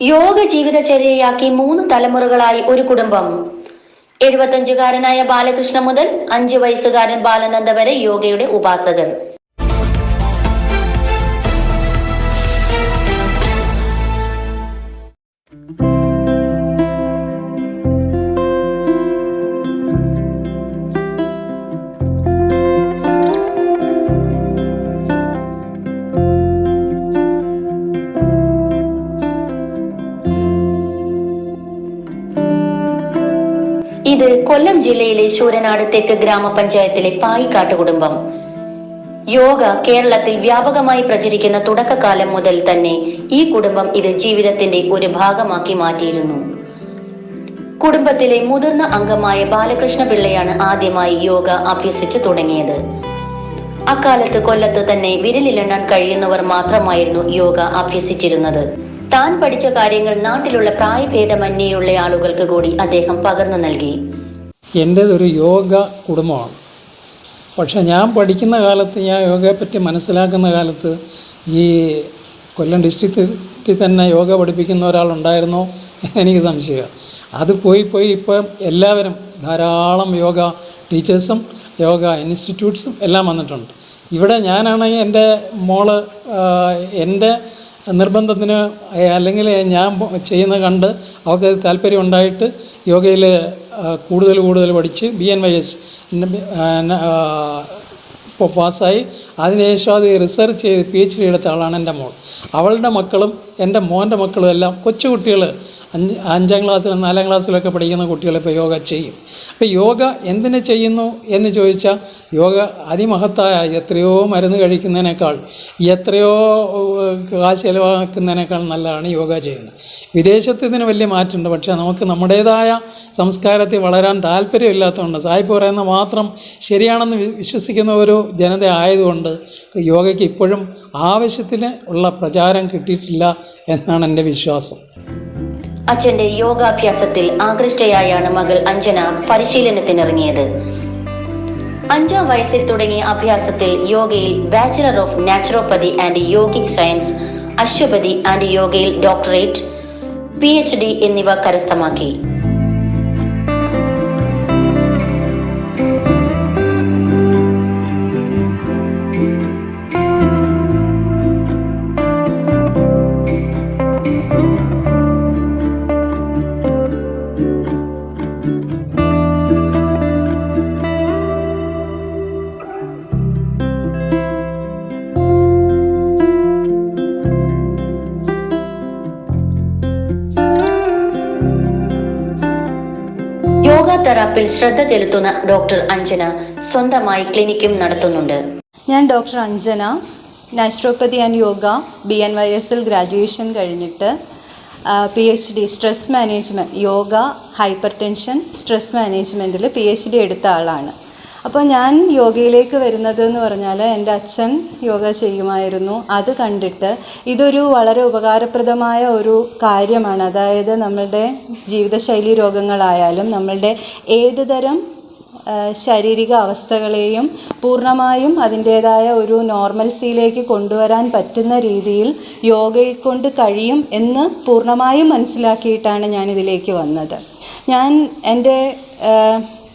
യോഗ ജീവിതചര്യയാക്കി മൂന്ന് തലമുറകളായി ഒരു കുടുംബം. എഴുപത്തഞ്ചുകാരനായ ബാലകൃഷ്ണ മുതൽ അഞ്ചു വയസ്സുകാരൻ ബാലനന്ദ വരെ യോഗയുടെ ഉപാസകർ കൊല്ലം ജില്ലയിലെ ശൂരനാട് തെക്ക് ഗ്രാമപഞ്ചായത്തിലെ പായിക്കാട്ട് കുടുംബം. യോഗ കേരളത്തിൽ വ്യാപകമായി പ്രചരിക്കുന്ന തുടക്കകാലം മുതൽ തന്നെ ഈ കുടുംബം ഇത് ജീവിതത്തിന്റെ ഒരു ഭാഗമാക്കി മാറ്റിയിരുന്നു. കുടുംബത്തിലെ മുതിർന്ന അംഗമായ ബാലകൃഷ്ണ പിള്ളയാണ് ആദ്യമായി യോഗ അഭ്യസിച്ചു തുടങ്ങിയത്. അക്കാലത്ത് കൊല്ലത്ത് തന്നെ വിരലിലെണ്ണാൻ കഴിയുന്നവർ മാത്രമായിരുന്നു യോഗ അഭ്യസിച്ചിരുന്നത്. താൻ പഠിച്ച കാര്യങ്ങൾ നാട്ടിലുള്ള പ്രായഭേദമന്യേയുള്ള ആളുകൾക്ക് കൂടി അദ്ദേഹം പകർന്നു നൽകി. എന്റേതൊരു യോഗ കുടുംബമാണ്. പക്ഷേ ഞാൻ പഠിക്കുന്ന കാലത്ത് ഞാൻ യോഗയെപ്പറ്റി മനസ്സിലാക്കുന്ന കാലത്ത് ഈ കൊല്ലം ഡിസ്ട്രിക്റ്റിൽ തന്നെ യോഗ പഠിപ്പിക്കുന്ന ഒരാളുണ്ടായിരുന്നോ എനിക്ക് സംശയമാണ്. അത് പോയി പോയി ഇപ്പം എല്ലാവരും ധാരാളം യോഗ ടീച്ചേഴ്സും യോഗ ഇൻസ്റ്റിറ്റ്യൂട്ട്സും എല്ലാം വന്നിട്ടുണ്ട്. ഇവിടെ ഞാനാണെങ്കിൽ എന്റെ മോൾ എന്റെ നിർബന്ധത്തിന് അല്ലെങ്കിൽ ഞാൻ ചെയ്യുന്ന കണ്ട് അവൾക്ക് താല്പര്യം ഉണ്ടായിട്ട് യോഗയിൽ കൂടുതൽ കൂടുതൽ പഠിച്ച് ബി എൻ വൈ എസ് ഇപ്പോൾ പാസ്സായി. അതിനുശേഷം അത് റിസർച്ച് ചെയ്ത് പി എച്ച് ഡി എടുത്ത ആളാണ് എന്റെ മോൾ. അവളുടെ മക്കളും എന്റെ മോന്റെ മക്കളും എല്ലാം കൊച്ചുകുട്ടികൾ അഞ്ച് അഞ്ചാം ക്ലാസ്സിലും നാലാം ക്ലാസ്സിലൊക്കെ പഠിക്കുന്ന കുട്ടികൾ ഇപ്പോൾ യോഗ ചെയ്യും. അപ്പോൾ യോഗ എന്തിനു ചെയ്യുന്നു എന്ന് ചോദിച്ചാൽ യോഗ അതിമഹത്തായ എത്രയോ മരുന്ന് കഴിക്കുന്നതിനേക്കാൾ എത്രയോ കാശ് ചിലവാക്കുന്നതിനേക്കാൾ നല്ലതാണ് യോഗ ചെയ്യുന്നത്. വിദേശത്ത് ഇതിന് വലിയ മാറ്റമുണ്ട്. പക്ഷേ നമുക്ക് നമ്മുടേതായ സംസ്കാരത്തിൽ വളരാൻ താല്പര്യമില്ലാത്തതുകൊണ്ട് സായിപ്പ് പറയുന്ന മാത്രം ശരിയാണെന്ന് വിശ്വസിക്കുന്ന ഒരു ജനത ആയതുകൊണ്ട് യോഗയ്ക്ക് ഇപ്പോഴും ആവശ്യത്തിന് ഉള്ള പ്രചാരം കിട്ടിയിട്ടില്ല എന്നാണ് എന്റെ വിശ്വാസം. അച്ഛന്റെ യോഗാഭ്യാസത്തിൽ ആകൃഷ്ടയായാണ് മകൾ അഞ്ജന പരിശീലനത്തിനിറങ്ങിയത്. അഞ്ചാം വയസ്സിൽ തുടങ്ങിയ അഭ്യാസത്തിൽ യോഗയിൽ bachelor of naturopathy and yogic science Ashwapathi and യോഗയിൽ ഡോക്ടറേറ്റ് പി എച്ച് ഡി എന്നിവ കരസ്ഥമാക്കി. യോഗ തെറാപ്പിൽ ശ്രദ്ധ ചെലുത്തുന്ന ഡോക്ടർ അഞ്ജന സ്വന്തമായി ക്ലിനിക്കും നടത്തുന്നുണ്ട്. ഞാൻ doctor Anjana. Naturopathy and yoga B N Y S L graduation കഴിഞ്ഞിട്ട് P H D stress management yoga hypertension stress മാനേജ്മെന്റിൽ പി എച്ച് ഡി എടുത്ത ആളാണ്. അപ്പോൾ ഞാൻ യോഗയിലേക്ക് വരുന്നത് എന്ന് പറഞ്ഞാൽ എന്റെ അച്ഛൻ യോഗ ചെയ്യുമായിരുന്നു. അത് കണ്ടിട്ട് ഇതൊരു വളരെ ഉപകാരപ്രദമായ ഒരു കാര്യമാണ്. അതായത് നമ്മളുടെ ജീവിതശൈലി രോഗങ്ങളായാലും നമ്മളുടെ ഏത് തരം ശാരീരിക അവസ്ഥകളെയും പൂർണമായും അതിന്റേതായ ഒരു നോർമൽസിയിലേക്ക് കൊണ്ടുവരാൻ പറ്റുന്ന രീതിയിൽ യോഗയെ കൊണ്ട് കഴിയും എന്ന് പൂർണമായും മനസ്സിലാക്കിയിട്ടാണ് ഞാൻ ഇതിലേക്ക് വന്നത്. ഞാൻ എന്റെ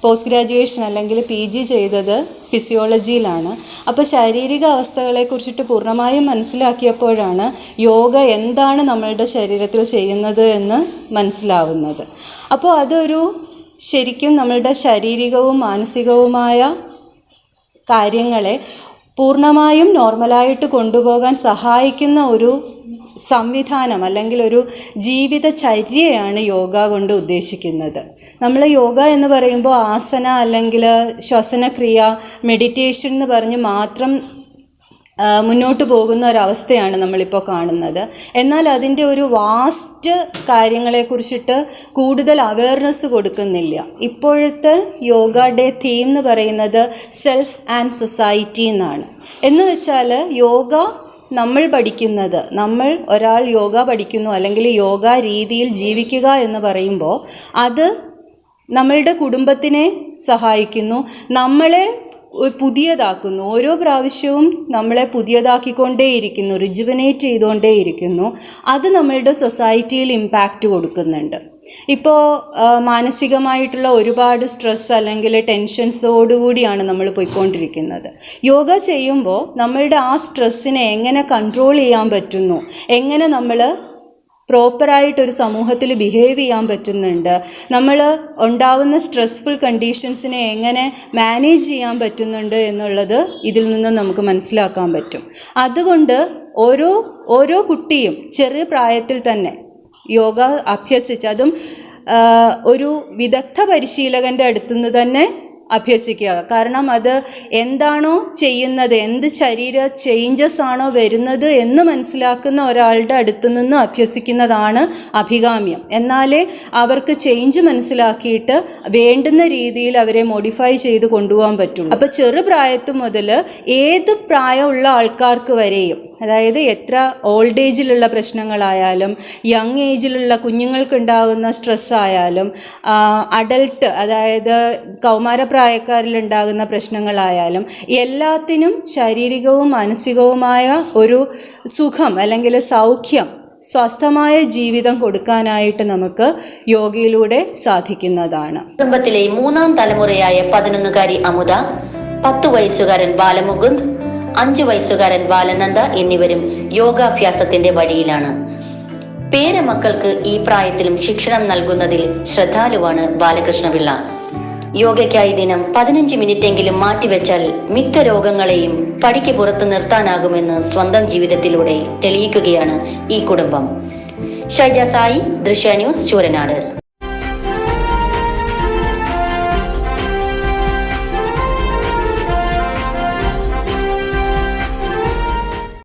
പോസ്റ്റ് ഗ്രാജുവേഷൻ അല്ലെങ്കിൽ പി ജി ചെയ്തത് ഫിസിയോളജിയിലാണ്. അപ്പോൾ ശാരീരിക അവസ്ഥകളെക്കുറിച്ചിട്ട് പൂർണമായും മനസ്സിലാക്കിയപ്പോഴാണ് യോഗ എന്താണ് നമ്മളുടെ ശരീരത്തിൽ ചെയ്യുന്നത് എന്ന് മനസ്സിലാവുന്നത്. അപ്പോൾ അതൊരു ശരിക്കും നമ്മളുടെ ശാരീരികവും മാനസികവുമായ കാര്യങ്ങളെ പൂർണമായും നോർമലായിട്ട് കൊണ്ടുപോകാൻ സഹായിക്കുന്ന ഒരു സംവിധാനം അല്ലെങ്കിൽ ഒരു ജീവിതചര്യയാണ് യോഗ കൊണ്ട് ഉദ്ദേശിക്കുന്നത്. നമ്മൾ യോഗ എന്ന് പറയുമ്പോൾ ആസന അല്ലെങ്കിൽ ശ്വസനക്രിയ മെഡിറ്റേഷൻ എന്ന് പറഞ്ഞ് മാത്രം മുന്നോട്ട് പോകുന്ന ഒരവസ്ഥയാണ് നമ്മളിപ്പോൾ കാണുന്നത്. എന്നാൽ അതിന്റെ ഒരു വാസ്റ്റ് കാര്യങ്ങളെക്കുറിച്ചിട്ട് കൂടുതൽ അവയർനെസ് കൊടുക്കുന്നില്ല. ഇപ്പോഴത്തെ യോഗ ഡേ തീം എന്ന് പറയുന്നത് സെൽഫ് ആൻഡ് സൊസൈറ്റി എന്നാണ്. എന്ന് വെച്ചാൽ യോഗ നമ്മൾ പഠിക്കുന്നത് നമ്മൾ ഒരാൾ യോഗ പഠിക്കുന്നു അല്ലെങ്കിൽ യോഗ രീതിയിൽ ജീവിക്കുക എന്ന് പറയുമ്പോൾ അത് നമ്മളുടെ കുടുംബത്തിനെ സഹായിക്കുന്നു. നമ്മളെ പുതിയതാക്കുന്നു. ഓരോ പ്രാവശ്യവും നമ്മളെ പുതിയതാക്കിക്കൊണ്ടേയിരിക്കുന്നു റിജുവനേറ്റ് ചെയ്തുകൊണ്ടേയിരിക്കുന്നു. അത് നമ്മളുടെ സൊസൈറ്റിയിൽ ഇമ്പാക്റ്റ് കൊടുക്കുന്നുണ്ട്. ഇപ്പോൾ മാനസികമായിട്ടുള്ള ഒരുപാട് സ്ട്രെസ് അല്ലെങ്കിൽ ടെൻഷൻസോടുകൂടിയാണ് നമ്മൾ പോയിക്കൊണ്ടിരിക്കുന്നത്. യോഗ ചെയ്യുമ്പോൾ നമ്മളുടെ ആ സ്ട്രെസ്സിനെ എങ്ങനെ കൺട്രോൾ ചെയ്യാൻ പറ്റുന്നു? എങ്ങനെ നമ്മൾ പ്രോപ്പറായിട്ടൊരു സമൂഹത്തിൽ ബിഹേവ് ചെയ്യാൻ പറ്റുന്നുണ്ട്. നമ്മൾ ഉണ്ടാവുന്ന സ്ട്രെസ്ഫുൾ കണ്ടീഷൻസിനെ എങ്ങനെ മാനേജ് ചെയ്യാൻ പറ്റുന്നുണ്ട് എന്നുള്ളത് ഇതിൽ നിന്ന് നമുക്ക് മനസ്സിലാക്കാൻ പറ്റും. അതുകൊണ്ട് ഓരോ ഓരോ കുട്ടിയും ചെറിയ പ്രായത്തിൽ തന്നെ യോഗ അഭ്യസിച്ച് അതും ഒരു വിദഗ്ധ പരിശീലകന്റെ അടുത്തുനിന്ന് തന്നെ അഭ്യസിക്കുക. കാരണം അത് എന്താണോ ചെയ്യുന്നത് എന്ത് ശരീര ചേഞ്ചസ് ആണോ വരുന്നത് എന്ന് മനസ്സിലാക്കുന്ന ഒരാളുടെ അടുത്തു നിന്ന് അഭ്യസിക്കുന്നതാണ് അഭികാമ്യം. എന്നാലേ അവർക്ക് ചേഞ്ച് മനസ്സിലാക്കിയിട്ട് വേണ്ടുന്ന രീതിയിൽ അവരെ മോഡിഫൈ ചെയ്ത് കൊണ്ടുപോകാൻ പറ്റുള്ളൂ. അപ്പോൾ ചെറുപ്രായത്ത് മുതൽ ഏത് പ്രായമുള്ള ആൾക്കാർക്ക് വരെയും അതായത് എത്ര ഓൾഡ് ഏജിലുള്ള പ്രശ്നങ്ങളായാലും യങ് ഏജിലുള്ള കുഞ്ഞുങ്ങൾക്കുണ്ടാകുന്ന സ്ട്രെസ് ആയാലും അഡൽട്ട് അതായത് കൗമാരപ്രായക്കാരിലുണ്ടാകുന്ന പ്രശ്നങ്ങളായാലും എല്ലാത്തിനും ശാരീരികവും മാനസികവുമായ ഒരു സുഖം അല്ലെങ്കിൽ സൗഖ്യം സ്വസ്ഥമായ ജീവിതം കൊടുക്കാനായിട്ട് നമുക്ക് യോഗയിലൂടെ സാധിക്കുന്നതാണ്. കുടുംബത്തിലെ മൂന്നാം തലമുറയായ പതിനൊന്നുകാരി അമുത പത്തു വയസ്സുകാരൻ ബാലമുകുന്ദ് അഞ്ചു വയസ്സുകാരൻ ബാലനന്ദ എന്നിവരും യോഗാഭ്യാസത്തിന്റെ വഴിയിലാണ്. പേരമക്കൾക്ക് ഈ പ്രായത്തിലും ശിക്ഷണം നൽകുന്നതിൽ ശ്രദ്ധാലുവാണ് ബാലകൃഷ്ണപിള്ള. യോഗയ്ക്കായി ദിനം പതിനഞ്ച് മിനിറ്റെങ്കിലും മാറ്റിവെച്ചാൽ മിക്ക രോഗങ്ങളെയും പടിക്ക് പുറത്തു നിർത്താനാകുമെന്ന് സ്വന്തം ജീവിതത്തിലൂടെ തെളിയിക്കുകയാണ് ഈ കുടുംബം. ഷൈജ സായി ദൃശ്യ ന്യൂസ് ചൂരനാട്.